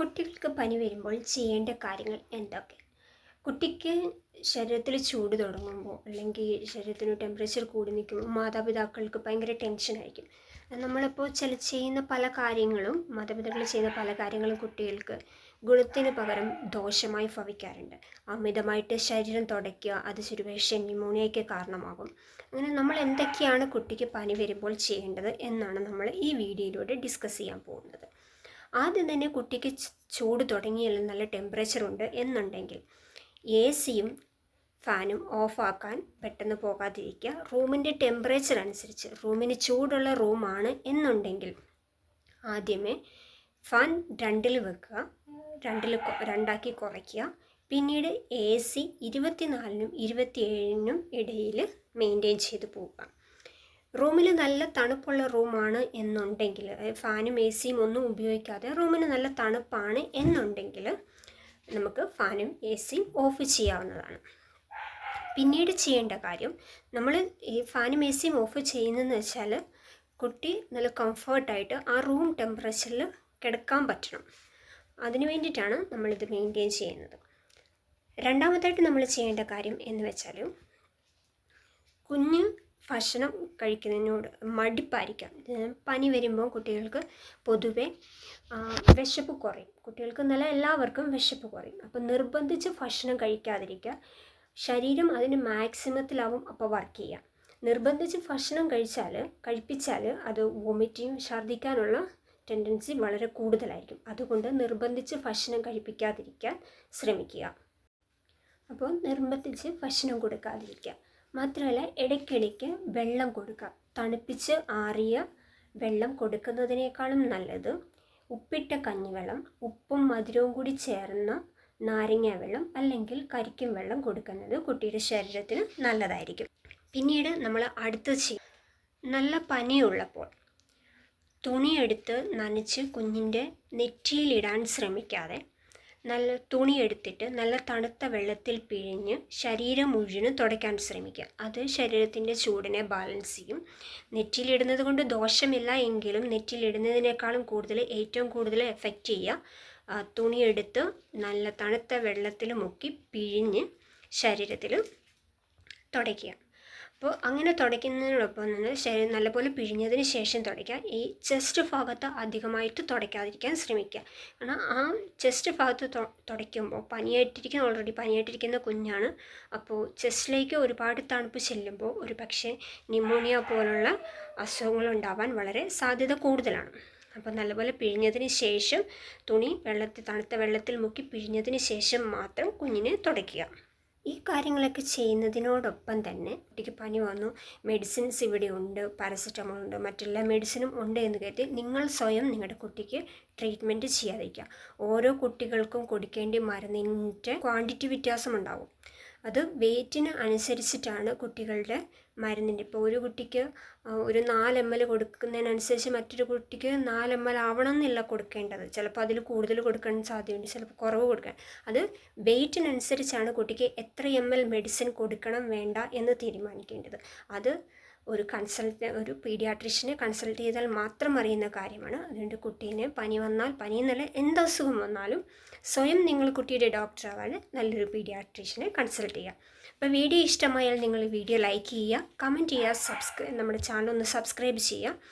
കുട്ടികൾക്ക് പനി വരുമ്പോൾ ചെയ്യേണ്ട കാര്യങ്ങൾ എന്തൊക്കെ? കുട്ടിക്ക് ശരീരത്തിൽ ചൂട് തുടങ്ങുമ്പോൾ അല്ലെങ്കിൽ ശരീരത്തിന് ടെമ്പറേച്ചർ കൂടി നിൽക്കുമ്പോൾ മാതാപിതാക്കൾക്ക് ഭയങ്കര ടെൻഷനായിരിക്കും നമ്മളിപ്പോൾ ചില ചെയ്യുന്ന പല കാര്യങ്ങളും മാതാപിതാക്കൾ ചെയ്യുന്ന പല കാര്യങ്ങളും കുട്ടികൾക്ക് ഗുണത്തിന് പകരം ദോഷമായി ഭവിക്കാറുണ്ട്. അമിതമായിട്ട് ശരീരം തുടയ്ക്കുക അത് ചുരുപേക്ഷം ന്യൂമോണിയയ്ക്ക് കാരണമാകും. അങ്ങനെ നമ്മൾ എന്തൊക്കെയാണ് കുട്ടിക്ക് പനി വരുമ്പോൾ ചെയ്യേണ്ടത് എന്നാണ് നമ്മൾ ഈ വീഡിയോയിലൂടെ ഡിസ്കസ് ചെയ്യാൻ പോകുന്നത്. ആദ്യം തന്നെ കുട്ടിക്ക് ചൂട് തുടങ്ങിയല്ല നല്ല ടെമ്പറേച്ചർ ഉണ്ട് എന്നുണ്ടെങ്കിൽ എ സിയും ഫാനും ഓഫാക്കാൻ പെട്ടെന്ന് പോകാതിരിക്കുക. റൂമിന്റെ ടെമ്പറേച്ചർ അനുസരിച്ച് റൂമിന് ചൂടുള്ള റൂമാണ് എന്നുണ്ടെങ്കിൽ ആദ്യമേ ഫാൻ രണ്ടിൽ വെക്കുക. രണ്ടിൽ രണ്ടാക്കി കുറയ്ക്കുക. പിന്നീട് എ സി ഇരുപത്തിനാലിനും ഇരുപത്തിയേഴിനും ഇടയിൽ മെയിന്റെയിൻ ചെയ്ത് പോവുക. റൂമിൽ നല്ല തണുപ്പുള്ള റൂമാണ് എന്നുണ്ടെങ്കിൽ ഫാനും എ സിയും ഒന്നും ഉപയോഗിക്കാതെ റൂമിന് നല്ല തണുപ്പാണ് എന്നുണ്ടെങ്കിൽ നമുക്ക് ഫാനും എ സിയും ഓഫ് ചെയ്യാവുന്നതാണ്. പിന്നീട് ചെയ്യേണ്ട കാര്യം നമ്മൾ ഈ ഫാനും എ സിയും ഓഫ് ചെയ്യുന്നതെന്ന് വെച്ചാൽ കുട്ടി നല്ല കംഫർട്ടായിട്ട് ആ റൂം ടെമ്പറേച്ചറിൽ കിടക്കാൻ പറ്റണം. അതിനു വേണ്ടിയിട്ടാണ് നമ്മളിത് മെയിന്റെയിൻ ചെയ്യുന്നത്. രണ്ടാമതായിട്ട് നമ്മൾ ചെയ്യേണ്ട കാര്യം എന്ന് വെച്ചാൽ കുഞ്ഞ് ഭക്ഷണം കഴിക്കുന്നതിനോട് മടിപ്പായിരിക്കാം. പനി വരുമ്പോൾ കുട്ടികൾക്ക് പൊതുവെ വിശപ്പ് കുറയും. കുട്ടികൾക്ക് നല്ല എല്ലാവർക്കും വിശപ്പ് കുറയും. അപ്പോൾ നിർബന്ധിച്ച് ഭക്ഷണം കഴിക്കാതിരിക്കുക. ശരീരം അതിന് മാക്സിമത്തിലാവും അപ്പോൾ വർക്ക് ചെയ്യുക നിർബന്ധിച്ച് ഭക്ഷണം കഴിച്ചാൽ കഴിപ്പിച്ചാൽ അത് വൊമിറ്റിങ് ഛർദ്ദിക്കാനുള്ള ടെൻഡൻസി വളരെ കൂടുതലായിരിക്കും. അതുകൊണ്ട് നിർബന്ധിച്ച് ഭക്ഷണം കഴിപ്പിക്കാതിരിക്കാൻ ശ്രമിക്കുക. അപ്പോൾ നിർബന്ധിച്ച് ഭക്ഷണം കൊടുക്കാതിരിക്കുക. മാത്രമല്ല ഇടയ്ക്കിടയ്ക്ക് വെള്ളം കൊടുക്കുക. തണുപ്പിച്ച് ആറിയ വെള്ളം കൊടുക്കുന്നതിനേക്കാളും നല്ലത് ഉപ്പിട്ട കഞ്ഞിവെള്ളം ഉപ്പും മധുരവും കൂടി ചേർന്ന നാരങ്ങ വെള്ളം അല്ലെങ്കിൽ കരിക്കും വെള്ളം കൊടുക്കുന്നത് കുട്ടിയുടെ ശരീരത്തിന് നല്ലതായിരിക്കും. പിന്നീട് നമ്മൾ അടുത്ത ചെയ്യും നല്ല പനിയുള്ളപ്പോൾ തുണിയെടുത്ത് നനച്ച് കുഞ്ഞിന്റെ നെറ്റിയിലിടാൻ ശ്രമിക്കാതെ നല്ല തുണി എടുത്തിട്ട് നല്ല തണുത്ത വെള്ളത്തിൽ പിഴിഞ്ഞ് ശരീരം മുഴുവനും തുടയ്ക്കാൻ ശ്രമിക്കുക. അത് ശരീരത്തിന്റെ ചൂടിനെ ബാലൻസ് ചെയ്യും. നെറ്റിയിലിടുന്നത് കൊണ്ട് ദോഷമില്ല എങ്കിലും നെറ്റിയിലിടുന്നതിനേക്കാളും കൂടുതൽ ഏറ്റവും കൂടുതൽ എഫക്റ്റ് ചെയ്യുക. തുണി തുണിയെടുത്ത് നല്ല തണുത്ത വെള്ളത്തിൽ മുക്കി പിഴിഞ്ഞ് ശരീരത്തിൽ തുടയ്ക്കുക. അപ്പോൾ അങ്ങനെ തുടയ്ക്കുന്നതിനോടൊപ്പം തന്നെ ശരീരം നല്ലപോലെ പിഴിഞ്ഞതിന് ശേഷം തുടയ്ക്കുക ഈ ചെസ്റ്റ് ഭാഗത്ത് അധികമായിട്ട് തുടയ്ക്കാതിരിക്കാൻ ശ്രമിക്കുക. കാരണം ആ ചെസ്റ്റ് ഭാഗത്ത് തുടയ്ക്കുമ്പോൾ പനിയായിട്ടിരിക്കുന്ന ഓൾറെഡി പനിയായിട്ടിരിക്കുന്ന കുഞ്ഞാണ്. അപ്പോൾ ചെസ്റ്റിലേക്ക് ഒരുപാട് തണുപ്പ് ചെല്ലുമ്പോൾ ഒരു പക്ഷേ ന്യൂമോണിയ പോലുള്ള അസുഖങ്ങൾ ഉണ്ടാവാൻ വളരെ സാധ്യത കൂടുതലാണ്. അപ്പോൾ നല്ലപോലെ പിഴിഞ്ഞതിന് ശേഷം തുണി വെള്ളത്തിൽ തണുത്ത വെള്ളത്തിൽ മുക്കി പിഴിഞ്ഞതിന് ശേഷം മാത്രം കുഞ്ഞിനെ തുടയ്ക്കുക. ഈ കാര്യങ്ങളൊക്കെ ചെയ്യുന്നതിനോടൊപ്പം തന്നെ കുട്ടിക്ക് പനി വന്നു മെഡിസിൻസ് ഇവിടെ ഉണ്ട് പാരസെറ്റമോൾ ഉണ്ട് മറ്റെല്ലാ മെഡിസിനും ഉണ്ട് എന്ന് കരുതി നിങ്ങൾ സ്വയം നിങ്ങളുടെ കുട്ടിക്ക് ട്രീറ്റ്മെന്റ് ചെയ്യാതിരിക്കുക. ഓരോ കുട്ടികൾക്കും കൊടുക്കേണ്ട മരുന്നിന്റെ ക്വാണ്ടിറ്റി വ്യത്യാസമുണ്ടാവും. അത് വെയ്റ്റിന് അനുസരിച്ചിട്ടാണ് കുട്ടികളുടെ മരുന്നിന്റെ. ഇപ്പോൾ ഒരു കുട്ടിക്ക് ഒരു നാല് എം എൽ കൊടുക്കുന്നതിനനുസരിച്ച് മറ്റൊരു കുട്ടിക്ക് നാല് എം എൽ ആവണം എന്നില്ല കൊടുക്കേണ്ടത്. ചിലപ്പോൾ അതിൽ കൂടുതൽ കൊടുക്കാൻ സാധ്യതയുണ്ട് ചിലപ്പോൾ കുറവ് കൊടുക്കാൻ. അത് വെയ്റ്റിനനുസരിച്ചാണ് കുട്ടിക്ക് എത്ര എം എൽ മെഡിസിൻ കൊടുക്കണം വേണ്ട എന്ന് തീരുമാനിക്കേണ്ടത്. അത് ഒരു കൺസൾട്ട് ഒരു പീഡിയാട്രീഷ്യനെ കൺസൾട്ട് ചെയ്താൽ മാത്രം അറിയുന്ന കാര്യമാണ്. അതുകൊണ്ട് കുട്ടീനെ പനി വന്നാൽ പനി എന്നല്ല എന്ത് അസുഖം വന്നാലും സ്വയം നിങ്ങൾ കുട്ടിയുടെ ഡോക്ടർ ആവാതെ നല്ലൊരു പീഡിയാട്രീഷ്യനെ കൺസൾട്ട് ചെയ്യുക. അപ്പോൾ വീഡിയോ ഇഷ്ടമായാൽ നിങ്ങൾ വീഡിയോ ലൈക്ക് ചെയ്യുക കമന്റ് ചെയ്യുക സബ്സ്ക്രൈ നമ്മുടെ ചാനൽ ഒന്ന് സബ്സ്ക്രൈബ് ചെയ്യുക.